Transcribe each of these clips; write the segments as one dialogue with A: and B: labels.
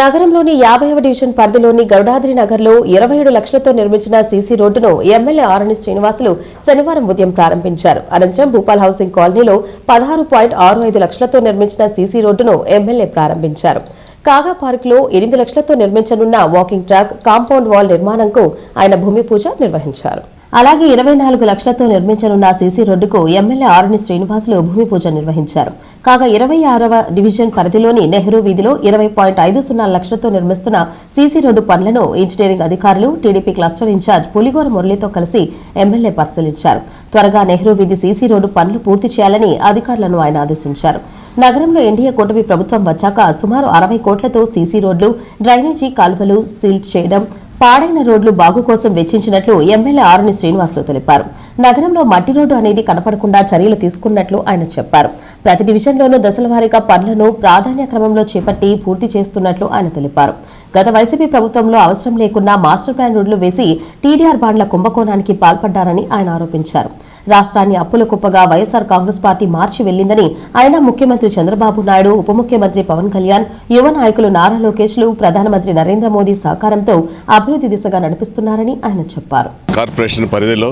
A: నగరంలోని యాభైవ డివిజన్ పరిధిలోని గరుడాద్రి నగర్లో ఇరవై ఏడు లక్షలతో నిర్మించిన సీసీ రోడ్డును ఎమ్మెల్యే ఆరణి శ్రీనివాసులు శనివారం ఉదయం ప్రారంభించారు. అనంతరం భూపాల్ హౌసింగ్ కాలనీలో పదహారు పాయింట్ ఆరు ఐదు లక్షలతో నిర్మించిన సీసీ రోడ్డును ఎమ్మెల్యే ప్రారంభించారు. కాగా పార్కులో ఎనిమిది లక్షలతో నిర్మించనున్న వాకింగ్ ట్రాక్ కాంపౌండ్ వాల్ నిర్మాణంకు ఆయన భూమి పూజ నిర్వహించారు. అలాగే ఇరవై నాలుగు లక్షలతో నిర్మించనున్న సీసీ రోడ్డుకు ఎమ్మెల్యే ఆరణి శ్రీనివాసులు భూమి పూజ నిర్వహించారు. కాగా ఇరవై ఆరవ డివిజన్ పరిధిలోని నెహ్రూ వీధిలో ఇరవై పాయింట్ ఐదు సున్నా లక్షలతో నిర్మిస్తున్న సీసీ రోడ్డు పనులను ఇంజనీరింగ్ అధికారులు టీడీపీ క్లస్టర్ ఇన్ఛార్జ్ పులిగోర మురళితో కలిసి ఎమ్మెల్యే పరిశీలించారు. త్వరగా నెహ్రూ వీధి సీసీ రోడ్డు పనులు పూర్తి చేయాలని అధికారులను ఆయన ఆదేశించారు. నగరంలో ఎన్డీఏ కూటమి ప్రభుత్వం వచ్చాక సుమారు అరవై కోట్లతో సీసీ రోడ్లు డ్రైనేజీ కాలువలు సీల్ చేయడం పాడైన రోడ్లు బాగు కోసం వెచ్చించినట్లు ఎమ్మెల్యే ఆరుని శ్రీనివాసులు తెలిపారు. నగరంలో మట్టి రోడ్డు అనేది కనపడకుండా చర్యలు తీసుకున్నట్లు ఆయన చెప్పారు. ప్రతి డివిజన్లోనూ దశలవారీగా పనులను ప్రాధాన్య క్రమంలో చేపట్టి పూర్తి చేస్తున్నట్లు ఆయన తెలిపారు. గత వైసీపీ ప్రభుత్వంలో అవసరం లేకుండా మాస్టర్ ప్లాన్ రోడ్లు వేసి టీడీఆర్ బాండ్ల కుంభకోణానికి పాల్పడ్డారని ఆయన ఆరోపించారు. రాష్ట్రాన్ని అప్పుల కుప్పగా వైఎస్ఆర్ కాంగ్రెస్ పార్టీ మార్చి వెళ్ళిందని ఆయన ముఖ్యమంత్రి చంద్రబాబు నాయుడు ఉప ముఖ్యమంత్రి పవన్ కళ్యాణ్ యువ నాయకులు నారా లోకేష్లు ప్రధానమంత్రి నరేంద్ర మోదీ సహకారంతో అభివృద్ధి దిశగా నడిపిస్తున్నారని ఆయన చెప్పారు.
B: కార్పొరేషన్ పరిధిలో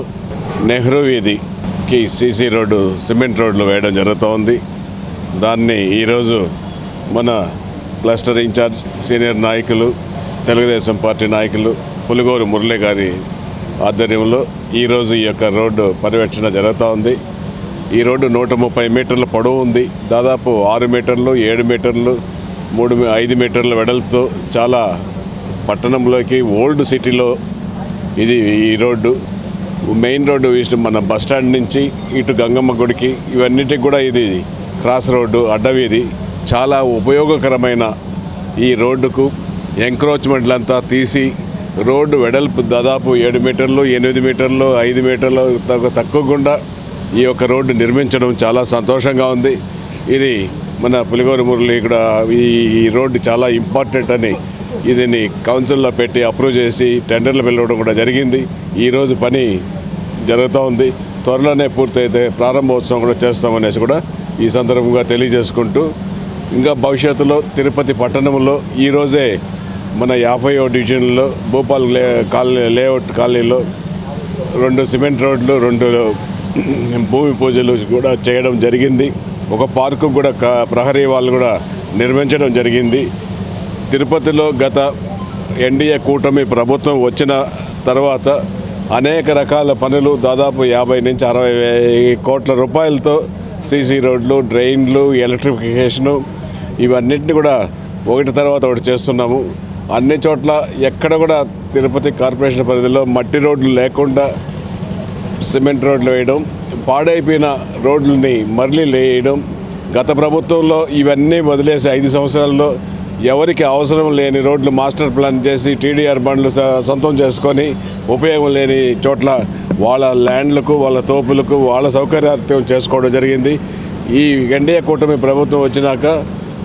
B: నెహ్రూ వీధికి సీసీ రోడ్డు సిమెంట్ రోడ్లు వేయడం జరుగుతోంది. దాన్ని ఈరోజు మన క్లస్టర్ ఇన్ఛార్జ్ సీనియర్ నాయకులు తెలుగుదేశం పార్టీ నాయకులు పులిగోరు మురళి గారి ఆధ్వర్యంలో ఈరోజు ఈ యొక్క రోడ్డు పర్యవేక్షణ జరుగుతూ ఉంది. ఈ రోడ్డు నూట ముప్పై మీటర్ల పొడవు ఉంది. దాదాపు ఆరు మీటర్లు ఏడు మీటర్లు మూడు మీ- ఐదు మీటర్ల వెడల్పుతో చాలా పట్టణంలోకి ఓల్డ్ సిటీలో ఇది ఈ రోడ్డు. మెయిన్ రోడ్డు ఇటు మన బస్ స్టాండ్ నుంచి ఇటు గంగమ్మ గుడికి ఇవన్నిటికి కూడా ఇది క్రాస్ రోడ్డు అడ్డవీధి చాలా ఉపయోగకరమైన ఈ రోడ్డుకు ఎంక్రోచ్మెంట్లంతా తీసి రోడ్డు వెడల్పు దాదాపు ఏడు మీటర్లు ఎనిమిది మీటర్లు ఐదు మీటర్లు తక్కువ తక్కువకుండా ఈ యొక్క రోడ్డు నిర్మించడం చాలా సంతోషంగా ఉంది. ఇది మన పులిగోరు మురళి ఇక్కడ ఈ ఈ రోడ్డు చాలా ఇంపార్టెంట్ అని ఇదిని కౌన్సిల్లో పెట్టి అప్రూవ్ చేసి టెండర్లు పిలవడం కూడా జరిగింది. ఈరోజు పని జరుగుతూ ఉంది. త్వరలోనే పూర్తయితే ప్రారంభోత్సవం కూడా చేస్తామనేసి కూడా ఈ సందర్భంగా తెలియజేసుకుంటూ ఇంకా భవిష్యత్తులో తిరుపతి పట్టణంలో ఈరోజే మన యాభై డివిజన్లో భూపాల్ లే కాలనీ లేఅవుట్ కాలనీలో రెండు సిమెంట్ రోడ్లు రెండు భూమి పూజలు కూడా చేయడం జరిగింది. ఒక పార్కు కూడా క- ప్రహరీ వాళ్ళు కూడా నిర్మించడం జరిగింది. తిరుపతిలో గత ఎన్డీఏ కూటమి ప్రభుత్వం వచ్చిన తర్వాత అనేక రకాల పనులు దాదాపు యాభై నుంచి అరవై కోట్ల రూపాయలతో సీసీ రోడ్లు డ్రైన్లు ఎలక్ట్రిఫికేషను ఇవన్నింటినీ కూడా ఒకటి తర్వాత ఒకటి చేస్తున్నాము. అన్ని చోట్ల ఎక్కడ కూడా తిరుపతి కార్పొరేషన్ పరిధిలో మట్టి రోడ్లు లేకుండా సిమెంట్ రోడ్లు వేయడం పాడైపోయిన రోడ్లని మరలి వేయడం గత ప్రభుత్వంలో ఇవన్నీ వదిలేసి ఐదు సంవత్సరాల్లో ఎవరికి అవసరం లేని రోడ్లు మాస్టర్ ప్లాన్ చేసి టీడీఆర్ బండ్లు స- సొంతం చేసుకొని ఉపయోగం లేని చోట్ల వాళ్ళ ల్యాండ్లకు వాళ్ళ తోపులకు వాళ్ళ సౌకర్యార్థం చేసుకోవడం జరిగింది. ఈ ఎన్డీఏ కూటమి ప్రభుత్వం వచ్చినాక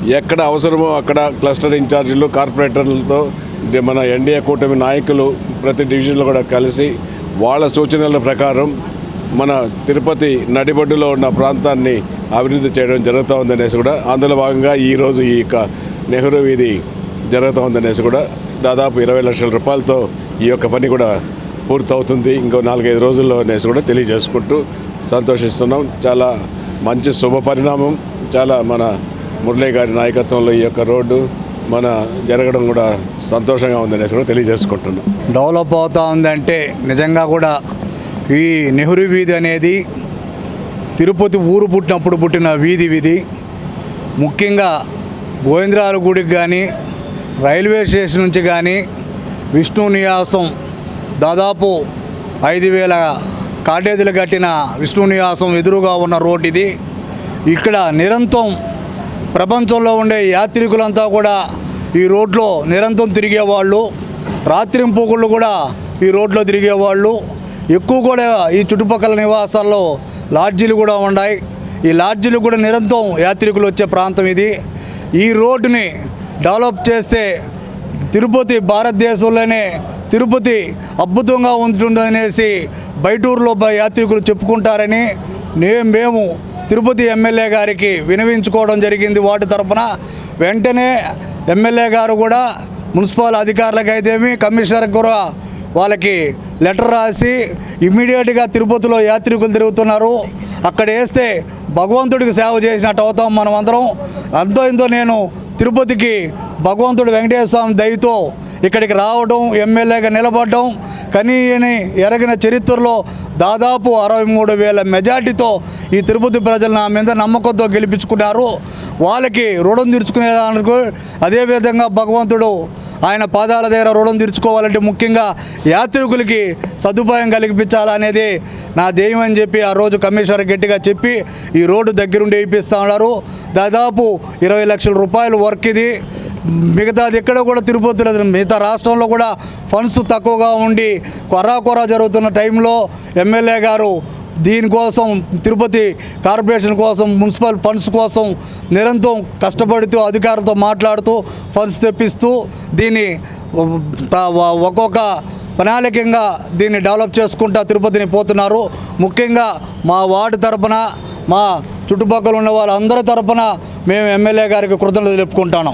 B: ఎక్కడ అవసరమో అక్కడ క్లస్టర్ ఇన్ఛార్జీలు కార్పొరేటర్లతో మన ఎన్డీఏ కూటమి నాయకులు ప్రతి డివిజన్లో కూడా కలిసి వాళ్ళ సూచనల ప్రకారం మన తిరుపతి నడిబడ్డులో ఉన్న ప్రాంతాన్ని అభివృద్ధి చేయడం జరుగుతూ ఉందనేసి కూడా అందులో భాగంగా ఈరోజు ఈ యొక్క నెహ్రూ వీధి జరుగుతూ ఉందనేసి కూడా దాదాపు ఇరవై లక్షల రూపాయలతో ఈ యొక్క పని కూడా పూర్తవుతుంది. ఇంకో నాలుగైదు రోజుల్లో అనేసి కూడా తెలియజేసుకుంటూ సంతోషిస్తున్నాం. చాలా మంచి శుభ పరిణామం చాలా మన మురళీ గారి నాయకత్వంలో ఈ యొక్క రోడ్డు మన జరగడం కూడా సంతోషంగా ఉందనేసి కూడా తెలియజేసుకుంటున్నాం.
C: డెవలప్ అవుతా ఉందంటే నిజంగా కూడా ఈ నెహ్రూ వీధి అనేది తిరుపతి ఊరు పుట్టినప్పుడు పుట్టిన వీధి వీధి. ముఖ్యంగా గోవిందరాల గుడికి కానీ రైల్వే స్టేషన్ నుంచి కానీ విష్ణు నివాసం దాదాపు ఐదు వేల కాటేజీలు కట్టిన విష్ణు నివాసం ఎదురుగా ఉన్న రోడ్ ఇది. ఇక్కడ నిరంతరం ప్రపంచంలో ఉండే యాత్రికులంతా కూడా ఈ రోడ్లో నిరంతరం తిరిగేవాళ్ళు రాత్రింపుగుళ్ళు కూడా ఈ రోడ్లో తిరిగేవాళ్ళు. ఎక్కువ కూడా ఈ చుట్టుపక్కల నివాసాల్లో లాడ్జీలు కూడా ఉన్నాయి. ఈ లాడ్జీలు కూడా నిరంతరం యాత్రికులు వచ్చే ప్రాంతం ఇది. ఈ రోడ్డుని డెవలప్ చేస్తే తిరుపతి భారతదేశంలోనే తిరుపతి అద్భుతంగా ఉంటుందనేసి బయటూరులో యాత్రికులు చెప్పుకుంటారని నే మేము తిరుపతి ఎమ్మెల్యే గారికి వినవించుకోవడం జరిగింది వాటి తరపున. వెంటనే ఎమ్మెల్యే గారు కూడా మున్సిపల్ అధికారులకైతేమి కమిషనర్ కూడా వాళ్ళకి లెటర్ రాసి ఇమ్మీడియట్గా తిరుపతిలో యాత్రికులు తిరుగుతున్నారు. అక్కడ వేస్తే భగవంతుడికి సేవ చేసినట్టు అవుతాం మనం అందరం అంతో ఇంతో నేను తిరుపతికి భగవంతుడు వెంకటేశ్వర స్వామి దయతో ఇక్కడికి రావడం ఎమ్మెల్యేగా నిలబడడం కనీయని ఎరగిన చరిత్రలో దాదాపు అరవై మూడు వేల మెజార్టీతో ఈ తిరుపతి ప్రజలు నా మీద నమ్మకంతో గెలిపించుకున్నారు. వాళ్ళకి రుణం తీర్చుకునేదానికి అదేవిధంగా భగవంతుడు ఆయన పాదాల దగ్గర రుణం తీర్చుకోవాలంటే ముఖ్యంగా యాత్రికులకి సదుపాయం కలిగించాలనేది నా ధ్యేయం అని చెప్పి ఆ రోజు కమిషనర్ గట్టిగా చెప్పి ఈ రోడ్డు దగ్గరుండి వేయిస్తా ఉన్నారు. దాదాపు ఇరవై లక్షల రూపాయలు వర్క్ ఇది. మిగతాది ఎక్కడ కూడా తిరుపతిలో మిగతా రాష్ట్రంలో కూడా ఫండ్స్ తక్కువగా ఉండి కొరా జరుగుతున్న టైంలో ఎమ్మెల్యే గారు దీనికోసం తిరుపతి కార్పొరేషన్ కోసం మున్సిపల్ ఫండ్స్ కోసం నిరంతరం కష్టపడుతూ అధికారులతో మాట్లాడుతూ ఫండ్స్ తెప్పిస్తూ దీన్ని ఒక్కొక్క ప్రణాళికంగా దీన్ని డెవలప్ చేసుకుంటా తిరుపతిని పోతున్నారు. ముఖ్యంగా మా వార్డు తరపున మా చుట్టుపక్కల ఉన్న వాళ్ళందరి తరపున మేము ఎమ్మెల్యే గారికి కృతజ్ఞతలు చెప్పుకుంటాను.